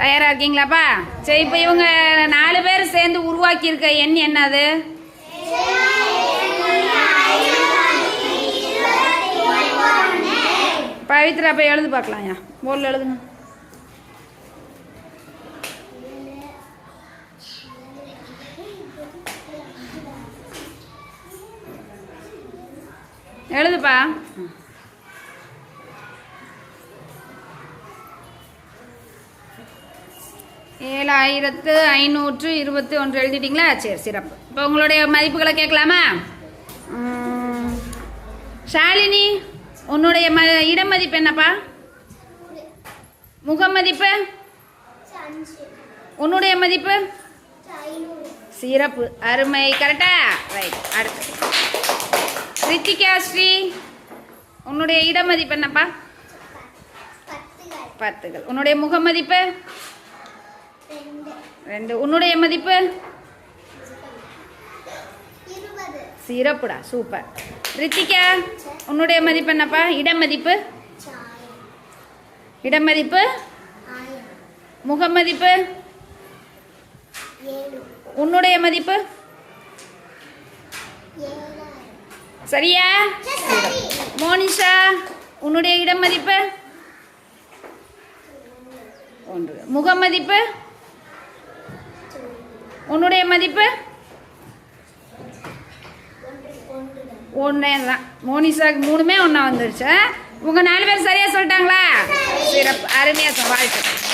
தயாரா இருக்கீங்களாப்பா? சரி இப்போ இவங்க நாலு பேர் சேர்ந்து உருவாக்கியிருக்க எண் என்னது? பவித்ரா போய் எழுது பார்க்கலாம்யா போர்டில் எழுதுங்க. எழுதுப்பா. ஏழாயிரத்து ஐநூற்று இருபத்தி ஒன்று எழுதிட்டிங்களா? சரி சிறப்பு. இப்போ உங்களுடைய மதிப்புகளை கேட்கலாமா? ஷாலினி உன்னுடைய ம இடமதிப்பு என்னப்பா? முகமதிப்பு உன்னுடைய மதிப்பு? சிறப்பு. அருமை. கரெக்டா? ரைட் அடுத்து. ரித்திகா ஸ்ரீ உன்னுடைய இடமதிப்பு என்னப்பா? பத்துகள். உன்னுடைய முகமதிப்பு ரெண்டு. உன்னுடைய மதிப்பு? சிறப்புடா சூப்பர். ரித்திகா உன்னுடைய மதிப்பு என்னப்பா? இடமதிப்பு? இடமதிப்பு? முகமதிப்பு? உன்னுடைய மதிப்பு? சரியா? மோனிஷா உன்னுடைய இடமதிப்பு? ஒன்று. முகமதிப்பு? உன்னுடைய மதிப்பு? ஒன்றே தான். மோனிஷாக்கு மூணுமே ஒன்றா வந்துருச்சு. உங்கள் நாலு பேர் சரியாக சொல்லிட்டாங்களா? சிறப்பு. அருமையாக வாழ்த்து